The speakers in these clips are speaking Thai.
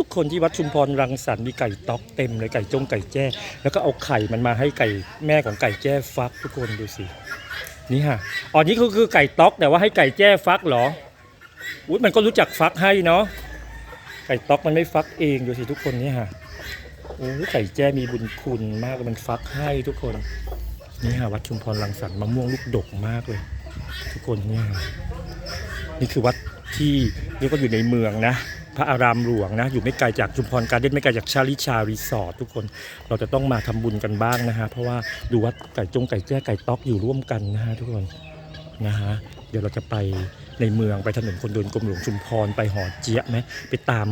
ทุกคนที่วัดชุมพรรังสรรค์มีไก่ต๊อกเต็มเลยไก่จงไก่แจ้ แล้วก็เอาไข่มันมาให้ไก่แม่ของไก่แจ้ฟักทุกคนดูสินี่ฮะอ๋อนี่คือคือไก่ต๊อกแต่ว่าให้ไก่แจ้ฟักเหรออุ้ยมันก็รู้จักฟักให้เนาะไก่ต๊อกมันไม่ฟักเองดูสิทุกคนนี่ฮะโอ้ไก่แจ้มีบุญคุณมากมันฟักให้ทุกคนนี่ฮะวัดชุมพรรังสรรค์มะม่วงลูกดกมากเลย ทุกคนนี่ฮะนี่คือวัดที่เรียกว่าอยู่ในเมืองนะ พระอารามหลวงนะ อยู่ไม่ไกลจากชุมพรการเด้นไม่ไกลจากชาลิชารีสอร์ททุกคน เราจะต้องมาทำบุญกันบ้างนะฮะ เพราะว่าดูวัดไก่จงไก่แจ้ไก่ต๊อกอยู่ร่วมกันนะฮะทุกคนนะฮะ เดี๋ยวเราจะไปในเมืองไปถนนคนเดินกรมหลวงชุมพรไปหอเจี๊ยะไหมไปตาม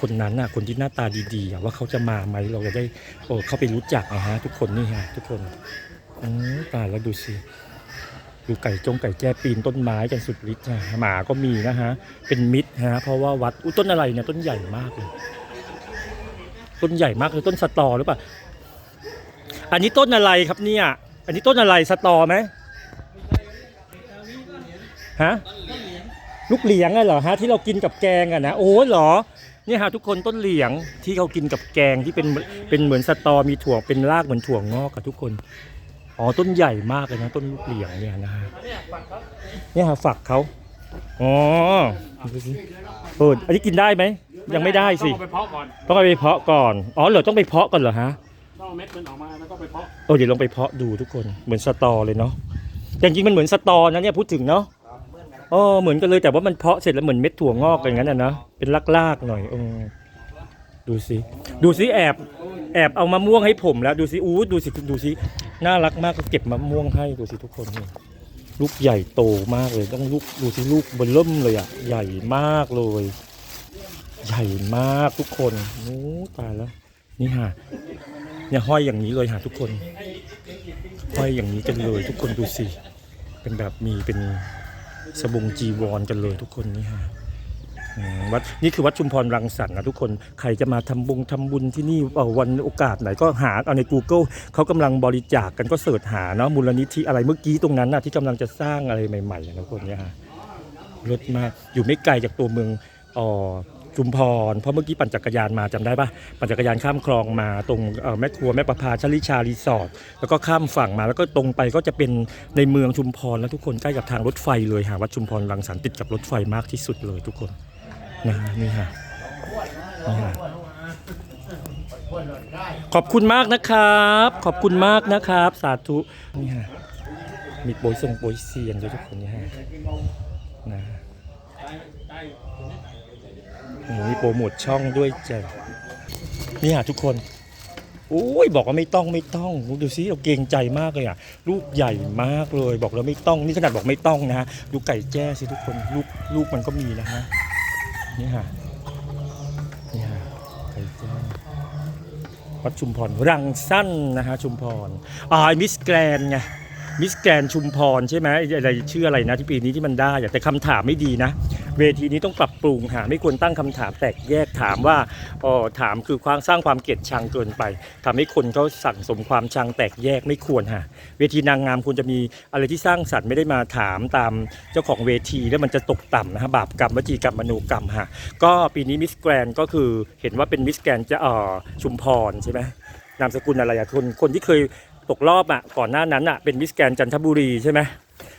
คนนั้นน่ะคนที่หน้าตาดีๆว่าเขาจะมาไหมเราจะได้โอ้เข้าไปรู้จักนะฮะทุกคนนี่ฮะทุกคนอืมตายแล้วดูสิ ดูไก่จงไก่แจ้ปีนต้นไม้กันสุดฤทธิ์นะหมาก็มีนะฮะ เป็นมิตรฮะ เพราะว่าวัดอุยต้นอะไรเนี่ยต้นใหญ่มากเลย ต้นใหญ่มากเลยต้นสตอหรือเปล่า อันนี้ต้นอะไรครับเนี่ย อันนี้ต้นอะไรสตอไหมฮะลูกเหลียงอะเหรอฮะที่เรากินกับแกงอะนะโอ้เหรอเนี่ยฮะทุกคนต้นเหลียงที่เขากินกับแกงที่เป็นเป็นเหมือนสตอมีถั่วเป็นรากเหมือนถั่วงอกกับทุกคน อ๋อต้นใหญ่มากเลยนะต้นลูกเหลียงเนี่ยนะฮะเนี่ยฮะฝักเขาอ๋อดูสิเอออันนี้กินได้ไหมยังไม่ได้สิต้องเอาไปเพาะก่อนต้องเอาไปเพาะก่อนอ๋อเหรอต้องไปเพาะก่อนเหรอฮะต้องเอาเม็ดมันออกมาแล้วก็ไปเพาะเออเดี๋ยวลองไปเพาะดูทุกคนเหมือนสตอเลยเนาะแต่จริงๆมันเหมือนสตอนะเนี่ยพูดถึงเนาะเออเหมือนกันเลยแต่ว่ามันเพาะเสร็จแล้วเหมือนเม็ดถั่วงอกอย่างนั้นนะนะเป็นลากๆหน่อยเออดูสิดูสิแอบ แอบเอามะม่วงให้ผมแล้วดูสิอู้ดูสิดูสิน่ารักมากก็เก็บมะม่วงให้ดูสิทุกคนนี่ลูกใหญ่โตมากเลย ต้องลูกดูสิลูกบนเริ่มเลยอะใหญ่มากเลย ใหญ่มากทุกคนโอ้ตายแล้วนี่ฮะเนี่ยห้อยอย่างนี้เลยฮะทุกคน ห้อยอย่างนี้กันเลย ทุกคนดูสิเป็นแบบมีเป็นสบงจีวรกันเลยทุกคนนี่ฮะ วัดนี่คือวัดชุมพรรังสรรค์นะทุกคนใครจะมาทำบุญทำบุญที่นี่วันโอกาสไหนก็หาเอาใน Google เขากำลังบริจาคกันก็เสิร์ชหาเนาะมูลนิธิอะไรเมื่อกี้ตรงนั้นนะที่กำลังจะสร้างอะไรใหม่ๆนะทุกคนเนี่ยฮะรถมาอยู่ไม่ไกลจากตัวเมืองอ๋อชุมพรเพราะเมื่อกี้ปั่นจักรยานมาจำได้ปะปั่นจักรยานข้ามคลองมาตรงแม่ครัวแม่ประภาชลิชารีสอร์ทแล้วก็ข้ามฝั่งมาแล้วก็ตรงไปก็จะเป็นในเมืองชุมพรแล้วทุกคนใกล้กับทางรถไฟเลยหาวัดชุมพรรังสรรค์ติดกับรถไฟมากที่สุดเลยทุกคน นะฮะนี่ฮะนี่ะ ขอบคุณมากนะครับ ขอบคุณมากนะครับ สาธุ นี่ฮะมีโปรยทรงโปรยเสียงด้วยทุกคนนี่ฮะนะมีโปรโมทช่องด้วยจ้ะนี่ฮะทุกคนโอ้ยบอกว่าไม่ต้องไม่ต้องดูสิเราเกรงใจมากเลยอะลูกใหญ่มากเลย บอกแล้วไม่ต้องนี่ขนาดบอกไม่ต้องนะฮะดูไก่แจ้สิทุกคนลูกลูกมันก็มีนะฮะ นี่ฮะนี่ฮะไก่แจ้วัดชุมพรรังสั้นนะฮะชุมพรอ่ามิสแกรนไงมิสแกรนชุมพรใช่ไหมอะไรชื่ออะไรนะที่ปีนี้ที่มันได้แต่คำถามไม่ดีนะ เวทีนี้ต้องปรับปรุงหาไม่ควรตั้งคำถามแตกแยกถามว่าอ๋อถามคือความสร้างความเกลียดชังเกินไปทำให้คนเขาสั่งสมความชังแตกแยกไม่ควรฮะเวทีนางงามควรจะมีอะไรที่สร้างสรรค์ไม่ได้มาถามตามเจ้าของเวทีแล้วมันจะตกต่ำนะฮะบาปกรรมวจีกรรมมโนกรรมฮะก็ปีนี้มิสแกรนก็คือเห็นว่าเป็นมิสแกรนจะอ่อชุมพรใช่ไหมนามสกุลอะไรอะคนคนที่เคยตกรอบอะก่อนหน้านั้นอะเป็นมิสแกรนจันทบุรีใช่ไหม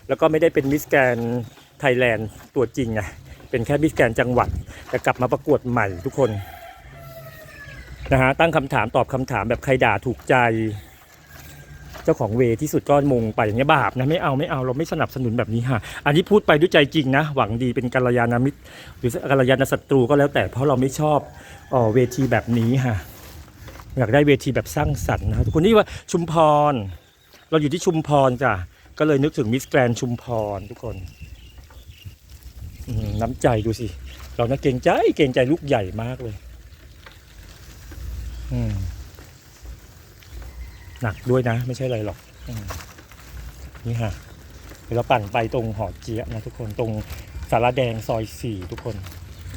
แล้วก็ไม่ได้เป็นมิสแกรนไทยแลนด์ตัวจริงไง เป็นแค่มิสแกนจังหวัดแต่กลับมาประกวดใหม่ทุกคนนะฮะตั้งคำถามตอบคำถามแบบใครด่าถูกใจ เจ้าของเวที่สุดก็มงไปอย่างเงี้ยบาปนะไม่เอาไม่เอาเราไม่สนับสนุนแบบนี้ฮะอันนี้พูดไปด้วยใจจริงนะ หวังดีเป็นกัลยาณมิตร หรือกัลยาณศัตรูก็แล้วแต่เพราะเราไม่ชอบออเวทีแบบนี้ฮะอยากได้เวทีแบบสร้างสรรค์นะทุกคนนี่ว่าชุมพร เราอยู่ที่ชุมพรจ้ะก็เลยนึกถึงมิสแกรนชุมพรทุกคน น้ำใจดูสิ เรานะเกรงใจเกรงใจลูกใหญ่มากเลยหนักด้วยนะ ไม่ใช่อะไรหรอกอนี่ฮะเดี๋ยวเราปั่นไปตรงหอเจี๊ยนะทุกคนตรงสารแดงซอยสี่ทุกคน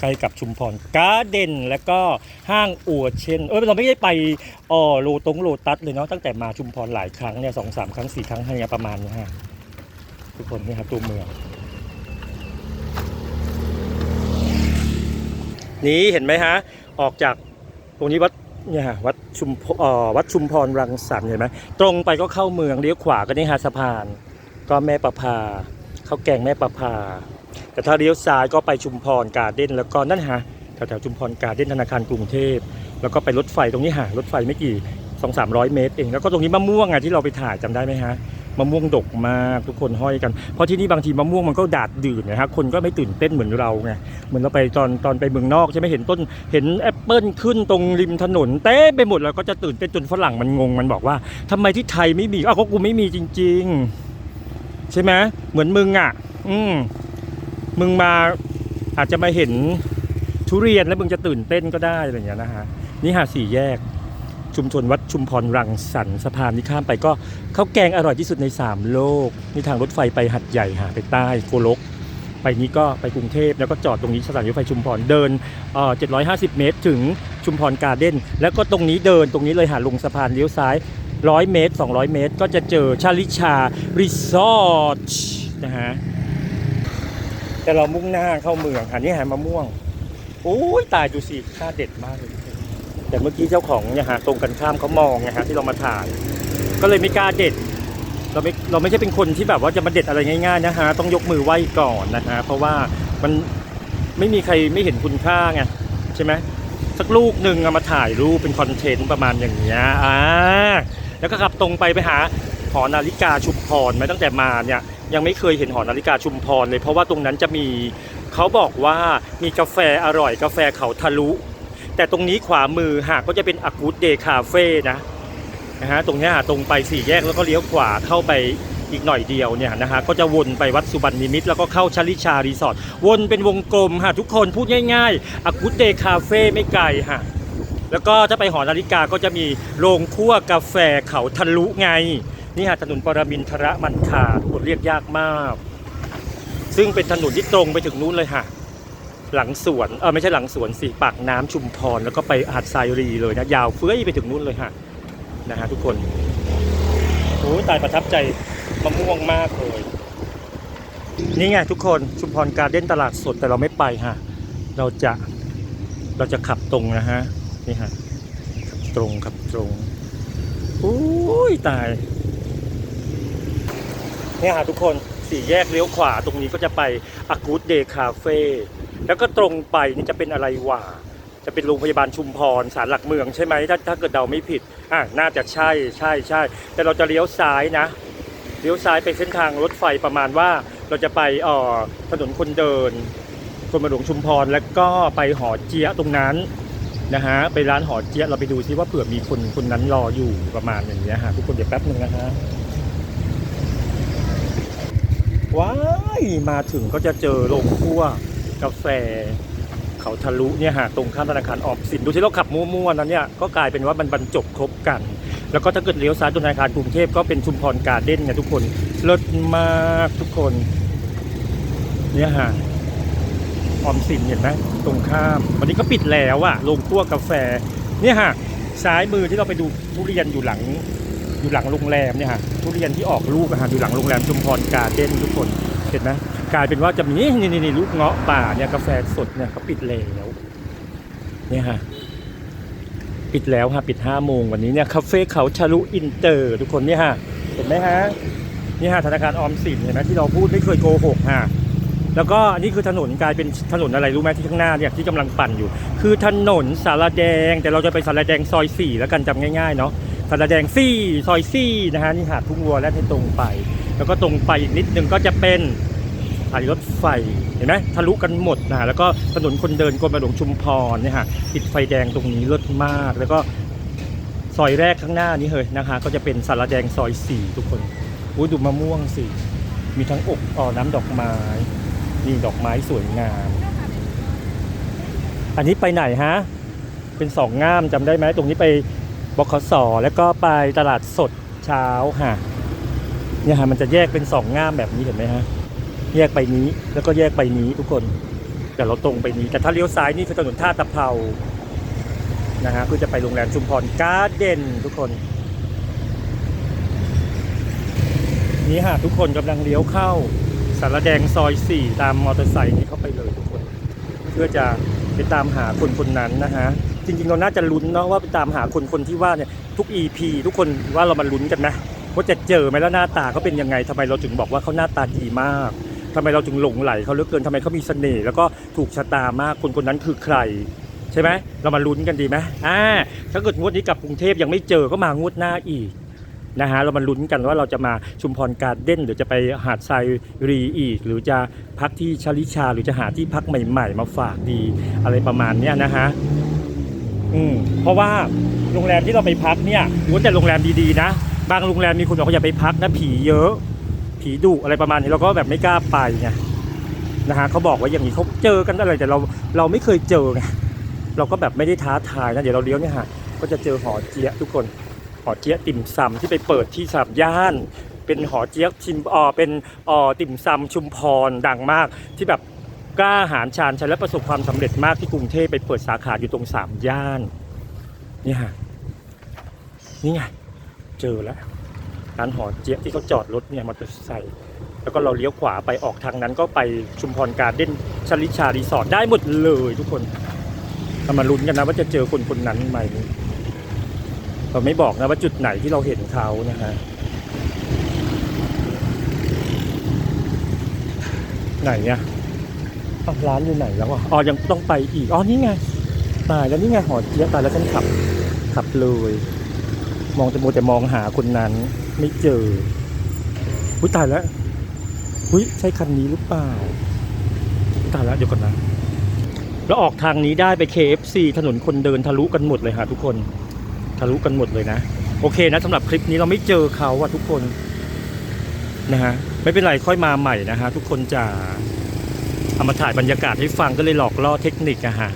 ใกล้กับชุมพรการ์เดนแล้วก็ห้างอัวเช่นเออเราไม่ได้ไปอ๋อโลตงโลตัสเลยเนาะตั้งแต่มาชุมพรหลายครั้งเนี่ยสองสามครั้งสี่ครั้งเนี่ยประมาณนี้ฮะทุกคนนี่ครับตัวเมือง นี่เห็นไหมฮะ ออกจากตรงนี้วัดเนี่ยฮะวัดชุมพเอ่อวัดชุมพรรังสรรค์เห็นไหมตรงไปก็เข้าเมืองเลี้ยวขวาก็นี่ฮะสะพาน ก็แม่ประภาเขาแกงแม่ประภา แต่ถ้าเลี้ยวซ้ายก็ไปชุมพรการเด้นแล้วก็นั่นฮะแถวๆชุมพรการเด้นธนาคารกรุงเทพ แล้วก็ไปรถไฟตรงนี้ฮะรถไฟไม่กี่สองสามร้อยเมตรเองแล้วก็ตรงนี้มะม่วงอะที่เราไปถ่ายจำได้ไหมฮะ มะม่วงดกมากทุกคนห้อยกัน เพราะที่นี่บางทีมะม่วงมันก็ดาดดื่นนะฮะคนก็ไม่ตื่นเต้นเหมือนเราไงเหมือนเราไปตอนตอนไปเมืองนอกใช่ไหมเห็นต้นเห็นแอปเปิลขึ้นตรงริมถนนเต้ไปหมดแล้วก็จะตื่นเต้นจนฝรั่งมันงงมันบอกว่าทำไมที่ไทยไม่มีอ้าวก็กูไม่มีจริง ๆ ใช่ไหมเหมือนมึงอะ อืมมึงมาอาจจะมาเห็นทุเรียนแล้วมึงจะตื่นเต้นก็ได้อะไรอย่างเงี้ยนะฮะนี่หาสี่แยก ชุมชนวัดชุมพรรังสรรค์สะพานที่ข้ามไปก็ข้าวแกงอร่อยที่สุดใน 3 โลก นี่ทางรถไฟไปหัดใหญ่หาไปใต้โกลก ไปนี้ก็ไปกรุงเทพแล้วก็จอดตรงนี้สถานีรถไฟชุมพรเดินเอ่อ750 เมตร ถึงชุมพรการ์เด้นแล้วก็ตรงนี้เดินตรงนี้เลยหาลงสะพานเลี้ยวซ้าย 100 เมตร 200 เมตร ก็จะเจอชาลิชารีสอร์ทนะฮะแต่เรามุ่งหน้าเข้าเมืองอันนี้หามะม่วงโอ้ยตายดูสิค่าเด็ดมากเลย แต่เมื่อกี้เจ้าของเนี่ยฮะตรงกันข้ามเขามองไงฮะที่เรามาถ่ายก็เลยไม่กล้าเด็ด เราไม่เราไม่ใช่เป็นคนที่แบบว่าจะมาเด็ดอะไรง่ายๆนะฮะต้องยกมือไหว้ก่อนนะฮะเพราะว่ามันไม่มีใครไม่เห็นคุณค่าไงใช่ไหมสักลูกหนึ่งเอามาถ่ายรูปเป็นคอนเทนต์ประมาณอย่างเงี้ยอ่าแล้วก็ขับตรงไปไปหาหอนาฬิกาชุมพรมาตั้งแต่มาเนี่ยยังไม่เคยเห็นหอนาฬิกาชุมพรเลย เพราะว่าตรงนั้นจะมีเขาบอกว่ามีกาแฟอร่อยกาแฟเขาทะลุ แต่ตรงนี้ขวามือหากก็จะเป็นอากูดเดย์คาเฟ่นะนะฮะตรงนี้ตรงไปสี่แยกแล้วก็เลี้ยวขวาเข้าไปอีกหน่อยเดียวเนี่ยนะฮะก็จะวนไปวัดสุบรรณนิมิตรแล้วก็เข้าชลิชารีสอร์ทวนเป็นวงกลมฮะทุกคนพูดง่ายๆอากูดเดย์คาเฟ่ไม่ไกลฮะแล้วก็ถ้าไปหอนาฬิกาก็จะมีโรงคั่วกาแฟเขาทะลุไงนี่ฮะถนนปรมินทรมันคาทุกคนเรียกยากมาก ซึ่งเป็นถนนที่ตรงไปถึงนู้นเลยฮะ หลังสวนเออไม่ใช่หลังสวนสิปากน้ำชุมพร แล้วก็ไปหาดทรายรีเลยนะยาวเฟื้อยไปถึงนู้นเลยฮะนะฮะทุกคนโอ้ตายประทับใจมะม่วงมากเลยนี่ไงทุกคนชุมพรการเด้นตลาดสดแต่เราไม่ไปฮะเราจะเราจะขับตรงนะฮะนี่ฮะขับตรงขับตรงโอ้ยตายเนี่ยฮะทุกคนสี่แยกเลี้ยวขวาตรงนี้ก็จะไปอากูดเดย์คาเฟ่ แล้วก็ตรงไปนี่จะเป็นอะไรวะจะเป็นโรงพยาบาลชุมพรสารหลักเมืองใช่ไหมถ้าถ้าเกิดเดาไม่ผิดอะน่าจะใช่ใช่ใช่แต่เราจะเลี้ยวซ้ายนะเลี้ยวซ้ายไปเส้นทางรถไฟประมาณว่าเราจะไปเอ่อถนนคนเดินคนมาหลวงชุมพรแล้วก็ไปหอเจียตรงนั้นนะฮะไปร้านหอเจี๊ยเราไปดูซิว่าเผื่อมีคนคนนั้นรออยู่ประมาณอย่างเงี้ยฮะทุกคนเดี๋ยวแป๊บหนึ่งนะฮะว้ายมาถึงก็จะเจอโรงคั่ว กาแฟเขาทะลุเนี่ยฮะตรงข้ามธนาคารออมสินดูที่เราขับมั่วๆนั้นเนี่ยก็กลายเป็นว่ามันบรรจบครบกัน แล้วก็ถ้าเกิดเลี้ยวซ้ายธนาคารกรุงเทพก็เป็นชุมพรการ์เด้นไงทุกคนเลิศมากทุกคนเนี่ยฮะออมสินเห็นไหมตรงข้าม วันนี้ก็ปิดแล้วอะโรงคั่วกาแฟเนี่ยฮะซ้ายมือที่เราไปดูทุเรียนอยู่หลังอยู่หลังโรงแรมเนี่ยฮะทุเรียนที่ออกลูกอะฮะอยู่หลังโรงแรมชุมพรการ์เด้นทุกคนเห็นไหม กลายเป็นว่าจะมีนี่นี่นี่ลูกเงาะป่าเนี่ยกาแฟสดเนี่ยเขาปิดแล้วเนี่ยฮะปิดแล้วฮะปิดห้าโมงวันนี้เนี่ยคาเฟ่เขาชาลุอินเตอร์ ทุกคนเนี่ยฮะเห็นไหมฮะนี่ฮะธนาคารออมสินเห็นไหมที่เราพูดไม่เคยโกหกฮะแล้วก็อันนี้คือถนนกลายเป็นถนนอะไรรู้ไหมที่ข้างหน้าเนี่ยที่กำลังปั่นอยู่ คือถนนสารแดง แต่เราจะไปสารแดงซอยสี่แล้วกันจำง่ายๆเนาะสารแดงซี่ซอยซี่นะฮะนี่หาดทุ่งวัวและให้ตรงไป แล้วก็ตรงไปอีกนิดนึงก็จะเป็น ถานีรถไฟเห็นไหมทะลุกันหมดนะฮะแล้วก็ถนนคนเดินกรมหลวงชุมพรเนี่ยฮะติดไฟแดงตรงนี้เลิศมาก แล้วก็ซอยแรกข้างหน้านี้เลยนะคะ ก็จะเป็นสารแดงซอยสี่ทุกคนอุ้ยดูมะม่วงสิมีทั้งอกอ่อน้ำดอกไม้นี่ดอกไม้สวยงาม อันนี้ไปไหนฮะ เป็นสองง่ามจำได้ไหมตรงนี้ไปบขสแล้วก็ไปตลาดสดเช้าฮะเนี่ยฮะมันจะแยกเป็นสองง่ามแบบนี้เห็นไหมฮะ แยกไปนี้แล้วก็แยกไปนี้ทุกคนแต่เราตรงไปนี้ แต่ถ้าเลี้ยวซ้ายนี่คือถนนท่าตะเภานะฮะคือจะไปโรงแรมชุมพรการ์เด้นทุกคน นี่ฮะทุกคนกำลังเลี้ยวเข้าสารแดงซอย4ตามมอเตอร์ไซค์นี้เข้าไปเลยทุกคน เพื่อจะไปตามหาคนคนนั้นนะฮะจริงๆเราน่าจะลุ้นเนาะว่าไปตามหาคนคนที่ว่าเนี่ยทุก EP ทุกคนว่าเรามาลุ้นกันไหมว่าจะเจอไหมแล้วหน้าตาเขาเป็นยังไงทำไมเราถึงบอกว่าเขาหน้าตาดีมาก ทำไมเราถึงหลงไหลเขาเหลือเกินทำไมเขามีเสน่ห์แล้วก็ถูกชะตามากคนคนนั้นคือใคร ใช่ไหมเรามาลุ้นกันดีไหมอ่าถ้าเกิดงวดนี้กลับกรุงเทพยังไม่เจอก็มางวดหน้าอีกนะฮะเรามาลุ้นกันว่าเราจะมาชุมพรการเด้น หรือจะไปหาดทรายรีอีก หรือจะพักที่ชลิชา หรือจะหาที่พักใหม่ ๆ มาฝากดีอะไรประมาณเนี้ยนะฮะอืมเพราะว่าโรงแรมที่เราไปพักเนี่ยล้วนแต่โรงแรมดีๆนะ บางโรงแรมมีคนบอกว่าอย่าไปพักนะผีเยอะ ผีดุอะไรประมาณนี้เราก็แบบไม่กล้าไปไงนะฮะเขาบอกว่าอย่างนี้เขาเจอกันอะไรแต่เราเราไม่เคยเจอไงเราก็แบบไม่ได้ท้าทายนะเดี๋ยวเราเลี้ยวเนี่ยฮะก็จะเจอหอเจี๊ยทุกคนหอเจี๊ยติ่มซำที่ไปเปิดที่สามย่าน เป็นหอเจี๊ยชิมอ่อเป็นอ่อติ่มซำชุมพรดังมากที่แบบกล้าหาญชาญชัยและประสบความสำเร็จมากที่กรุงเทพไปเปิดสาขาอยู่ตรงสามย่านนี่ฮะนี่ไงเจอแล้ว ร้านหอเจี๊ยะที่เขาจอดรถเนี่ยมอเตอร์ไซค์แล้วก็เราเลี้ยวขวาไปออกทางนั้นก็ไปชุมพรการเด้นชลิชารีสอร์ทได้หมดเลยทุกคนเรามาลุ้นกันนะว่าจะเจอคนคนนั้นไหมเราไม่บอกนะว่าจุดไหนที่เราเห็นเขานะฮะไหนเนี่ยอ้าวร้านอยู่ไหนแล้วอะอ๋อยังต้องไปอีกอ๋อนี่ไงตายแล้วนี่ไงหอเจี๊ยบตายแล้วฉันขับขับเลย มองแต่โมวแต่มองหาคนนั้น ไม่เจออุ้ยตายแล้วอุ้ยใช่คันนี้หรือเปล่าตายแล้วเดี๋ยวก่อนนะแล้วออกทางนี้ได้ไป KFC ถนนคนเดินทะลุกันหมดเลยฮะทุกคนทะลุกันหมดเลยนะ โอเคนะสำหรับคลิปนี้เราไม่เจอเขาอะทุกคนนะฮะไม่เป็นไรค่อยมาใหม่นะฮะทุกคนจะเอามาถ่ายบรรยากาศให้ฟังก็เลยหลอกล่อเทคนิคอะฮะ